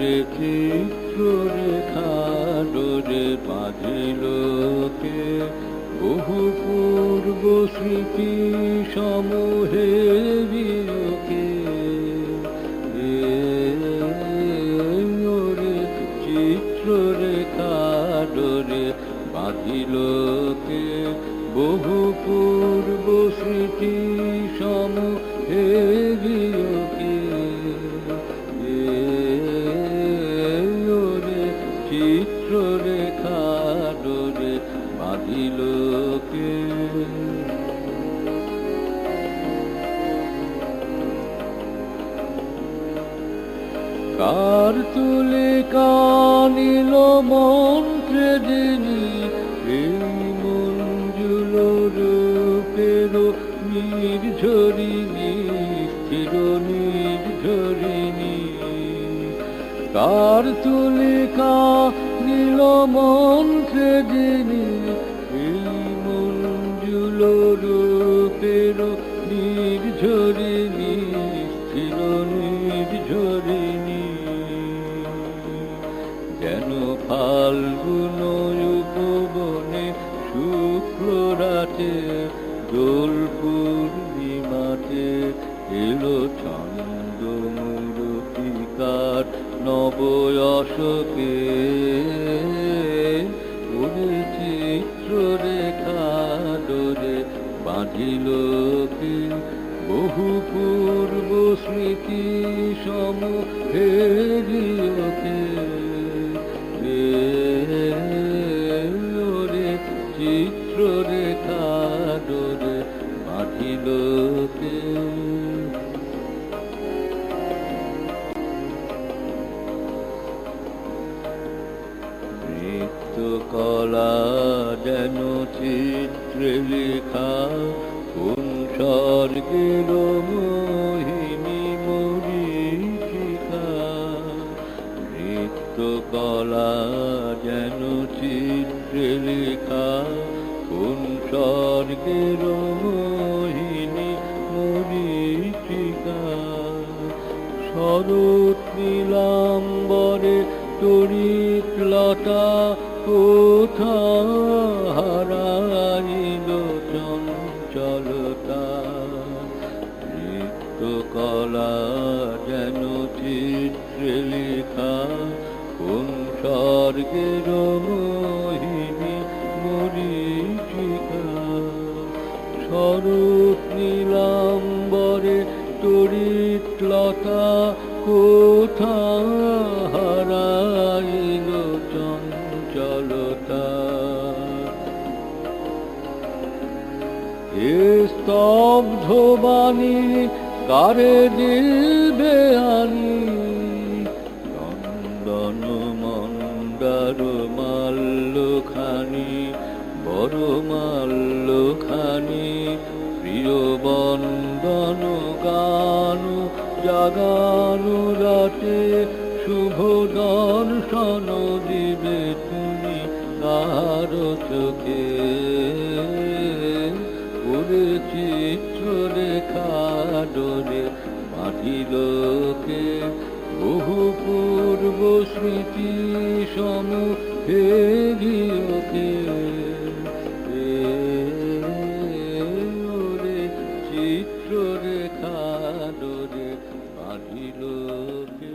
ওরে চিত্র রেখা ডোরে বাঁধিলকে বহু পূর্ব স্মৃতি সমূহে চিত্র রেখা ডোরে বাঁধিলকে বহু পূর্ব স্মৃতি ডোরে বাঁধিলকে কার তুলে কানিল মন্ত্রে যিনি, এই মঞ্জুল রূপের নির্ঝরিণী স্থির নির্ঝরিণী। কার তুলে কানিল মন্ত্রে যিনি এই মঞ্জুল রূপের নির্ঝরিণী স্থির নির্ঝরিণী। যেন ফাল্গুন উপবনে শুক্র রাতে দোল পূর্ণিমাতে এলো ছন্দ মূরতিকার ওরে চিত্র রেখা ডোরে বাঁধিলকে বহু পূর্ব স্মৃতি সমূহে গিয়কে ওরে চিত্র রেখা ডোরে বাঁধিলকে নৃত্য কলা যেন চিত্রে লেখা কোন স্বর্গের মোহিনী মরিচিকা নৃত্য কলা যেন চিত্রে লেখা কোন স্বর্গের মোহিনী মরিচিকা শরৎ নীলাম্বরে তরিত লতা কোথা চঞ্চলতা? নৃত্য যেন চিত্রে লেখা স্বর্গের মোহিনী মরিচিকা? শরৎ নীলাম্বরে কোথা এ স্তব্ধ বাণী কারে দিলবে আনি? নন্দন মন্দার মাল্যখানি, বড় মাল্যখানি, প্রিয় বন্দন গান জাগানো রাতে শুভ দর্শন দিবে তুমি কার চোখে। রেখা ডোরে মাটিলকে বহু পূর্ব স্মৃতি সমূহে গিয়কে ওরে চিত্র রেখা ডোরে বাঁধিলকে